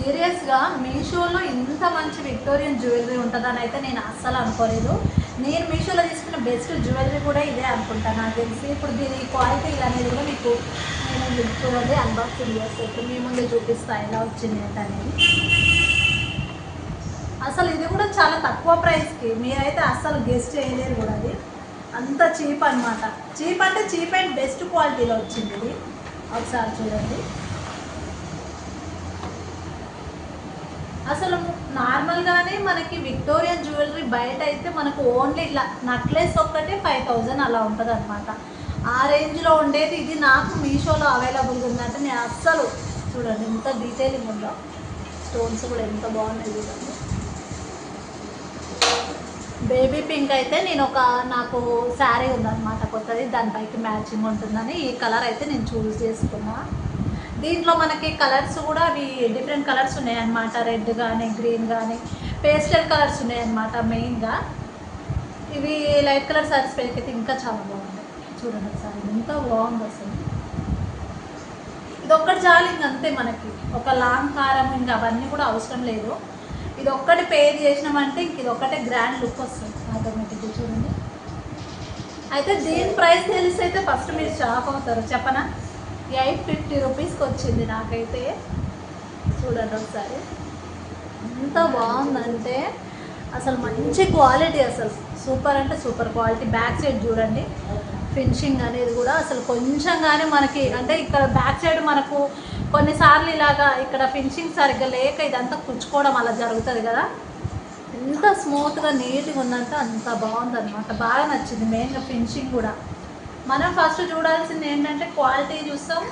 సీరియస్గా మీషోలో ఇంత మంచి విక్టోరియన్ జ్యువెలరీ ఉంటుందని అయితే నేను అస్సలు అనుకోలేదు. నేను మీషోలో తీసుకున్న బెస్ట్ జ్యువెలరీ కూడా ఇదే అనుకుంటాను నాకు తెలిసి. ఇప్పుడు దీని క్వాలిటీ అనేది కూడా మీకు నేను చూడండి అన్బాక్సింగ్ చేస్తే ఇప్పుడు మీ ముందే చూపిస్తాను ఎలా వచ్చింది అనేది. అసలు ఇది కూడా చాలా తక్కువ ప్రైస్కి మీరైతే అస్సలు గెస్ట్ చేయలేరు కూడా అది. అంత చీప్ అన్నమాట. చీప్ అంటే చీప్ అండ్ బెస్ట్ క్వాలిటీలో వచ్చింది ఇది. ఒకసారి చూడండి. అసలు నార్మల్గానే మనకి విక్టోరియన్ జ్యువెలరీ బయట అయితే మనకు ఓన్లీ ఇలా నక్లెస్ ఒక్కటే ఫైవ్ థౌజండ్ అలా ఉంటుంది అనమాట ఆ రేంజ్లో ఉండేది ఇది నాకు మీషోలో అవైలబుల్గా ఉందంటే నేను అస్సలు చూడండి ఎంత డీటెయిలింగ్ ఉందో? స్టోన్స్ కూడా ఎంత బాగున్నాయి చూడండి. బేబీ పింక్ అయితే నేను ఒక నాకు శారీ ఉందన్నమాట కొత్తది దానిపైకి మ్యాచింగ్ ఉంటుందని ఈ కలర్ అయితే నేను చూస్ చేసుకున్నాను దీంట్లో మనకి కలర్స్ కూడా అవి డిఫరెంట్ కలర్స్ ఉన్నాయన్నమాట. రెడ్ కానీ గ్రీన్ కానీ పేస్టల్ కలర్స్ ఉన్నాయన్నమాట మెయిన్గా ఇవి లైట్ కలర్ సారీస్ పెరిగితే ఇంకా చాలా బాగుంది చూడండి ఒకసారి ఎంత బాగుంది అసలు. ఇది ఒక్కటి చాలు అంతే మనకి. ఒక లాంగ్ కారం ఇంకా అవన్నీ కూడా అవసరం లేదు. ఇది ఒక్కటి పేర్ చేసినామంటే ఇంక ఇది ఒక్కటే గ్రాండ్ లుక్ వస్తుంది ఆటోమేటిక్గా చూడండి. అయితే దీని ప్రైస్ తెలిసి అయితే ఫస్ట్ మీరు షాక్ అవుతారు. చెప్పనా? ఎయిట్ ఫిఫ్టీ రూపీస్కి వచ్చింది నాకైతే. చూడండి ఒకసారి. ఎంత బాగుందంటే అసలు మంచి క్వాలిటీ అసలు. సూపర్ అంటే సూపర్ క్వాలిటీ. బ్యాక్ సైడ్ చూడండి. ఫినిషింగ్ అనేది కూడా అసలు కొంచెం కానీ మనకి అంటే ఇక్కడ బ్యాక్ సైడ్ మనకు కొన్నిసార్లు ఇలాగా ఇక్కడ ఫినిషింగ్ సరిగ్గా లేక ఇదంతా కుచ్చుకోవడం అలా జరుగుతుంది కదా. ఎంత స్మూత్గా నీట్గా ఉందంటే అంత బాగుందన్నమాట. బాగా నచ్చింది మెయిన్గా ఫినిషింగ్ కూడా. మనం ఫస్ట్ చూడాల్సింది ఏంటంటే క్వాలిటీ చూస్తాం.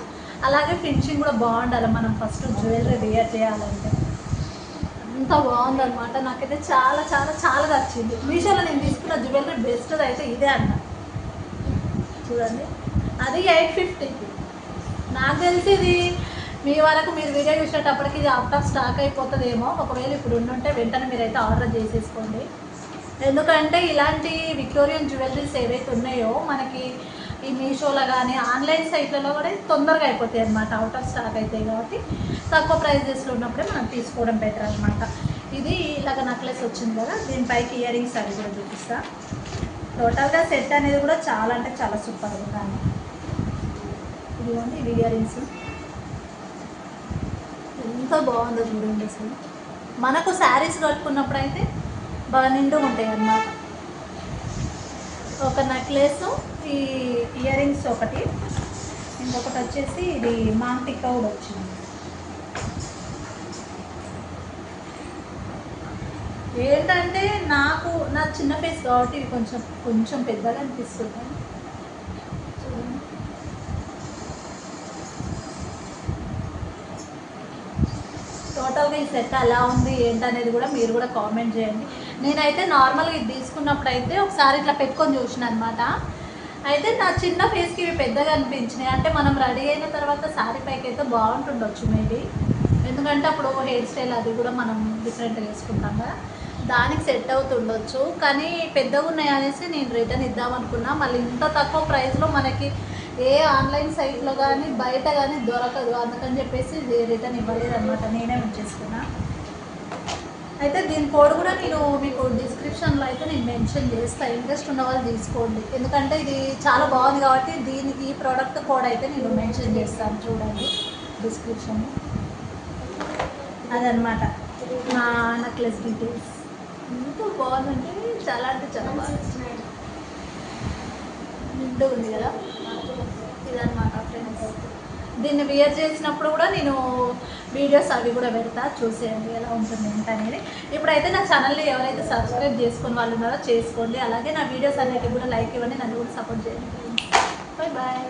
అలాగే ఫినిషింగ్ కూడా బాగుండాలి. మనం ఫస్ట్ జ్యువెలరీ వేర్ చేయాలంటే. అంత బాగుందన్నమాట. నాకైతే చాలా చాలా చాలా నచ్చింది. మీషోలో నేను తీసుకున్న జ్యువెలరీ బెస్ట్ అయితే ఇదే అన్న. చూడండి. అది ఎయిట్ ఫిఫ్టీకి నాకు తెలిసి ఇది మీ వరకు మీరు వీడియో చూసేటప్పటికి ఇది అవుట్ ఆఫ్ స్టాక్ అయిపోతుందేమో. ఒకవేళ ఇప్పుడు ఉండుంటే వెంటనే మీరైతే ఆర్డర్ చేసేసుకోండి. ఎందుకంటే ఇలాంటి విక్టోరియన్ జ్యువెలరీస్ ఏవైతే ఉన్నాయో మనకి ఈ మీషోలో కానీ ఆన్లైన్ సైట్లలో కూడా తొందరగా అయిపోతాయి అనమాట అవుట్ ఆఫ్ స్టాక్ అవుతాయి కాబట్టి తక్కువ ప్రైజెస్లో ఉన్నప్పుడే మనం తీసుకోవడం బెటర్ అనమాట ఇది ఇలాగ నెక్లెస్ వచ్చింది కదా దీనిపైకి ఇయర్ రింగ్స్ అవి కూడా చూపిస్తా. టోటల్గా సెట్ అనేది కూడా చాలా అంటే చాలా సూపర్ కానీ ఇదిగోండి ఇవి ఇయర్ రింగ్స్ ఎంత బాగుందో చూడండి అసలు. మనకు శారీస్ కట్టుకున్నప్పుడు అయితే బాగా నిండు ఉంటాయి అన్నమాట. ఒక నెక్లెస్ ఈ ఇయర్ రింగ్స్ ఒకటి. ఇంకొకటి వచ్చేసి ఇది మాంటిక్క కూడా వచ్చింది. ఏంటంటే నాకు నా చిన్న ఫేస్ కాబట్టి ఇది కొంచెం కొంచెం పెద్దగా అనిపిస్తుంది. టోటల్గా ఈ సెట్ ఎలా ఉంది ఏంటనేది కూడా మీరు కూడా కామెంట్ చేయండి. నేనైతే నార్మల్గా ఇది తీసుకున్నప్పుడు అయితే ఒకసారి ఇట్లా పెట్టుకొని చూసిన అనమాట అయితే నా చిన్న ఫేస్కి ఇవి పెద్దగా అనిపించినాయి. అంటే మనం రెడీ అయిన తర్వాత శారీ పైకి అయితే బాగుంటుండొచ్చు మేబీ ఎందుకంటే అప్పుడు హెయిర్ స్టైల్ అది కూడా మనం డిఫరెంట్గా వేసుకుంటాం కదా. దానికి సెట్ అవుతుండొచ్చు. కానీ పెద్దగా ఉన్నాయి అనేసి నేను రిటర్న్ ఇద్దాం అనుకున్నా. మళ్ళీ ఇంత తక్కువ ప్రైస్లో మనకి ఏ ఆన్లైన్ సైట్లో కానీ బయట కానీ దొరకదు. అందుకని చెప్పేసి ఇది రిటర్న్ ఇవ్వలేదు అనమాట నేనే ఉంచేసుకున్నా. అయితే దీని కోడ్ కూడా నేను మీకు డిస్క్రిప్షన్లో అయితే నేను మెన్షన్ చేస్తాను ఇంట్రెస్ట్ ఉన్న వాళ్ళు తీసుకోండి. ఎందుకంటే ఇది చాలా బాగుంది కాబట్టి దీనికి ఈ ప్రోడక్ట్ కోడ్ అయితే నేను మెన్షన్ చేస్తాను చూడండి డిస్క్రిప్షన్ అదనమాట నా నెక్లెస్ డీటెయిల్స్ ఎంత బాగుందంటే చాలా అంటే చాలా బాగా నిండు ఉంది కదా? ఇదనమాట ఫ్రెండ్స్ దీన్ని వియర్ చేసినప్పుడు కూడా నేను వీడియోస్ అవి కూడా పెడతా చూసేయండి ఎలా ఉంటుంది ఏంటి అనేది. ఇప్పుడైతే నా ఛానల్ని ఎవరైతే సబ్స్క్రైబ్ చేసుకుని వాళ్ళు ఉన్నారో చేసుకోండి. అలాగే నా వీడియోస్ అన్నిటికి కూడా లైక్ ఇవ్వండి. నన్ను కూడా సపోర్ట్ చేయండి. Bye bye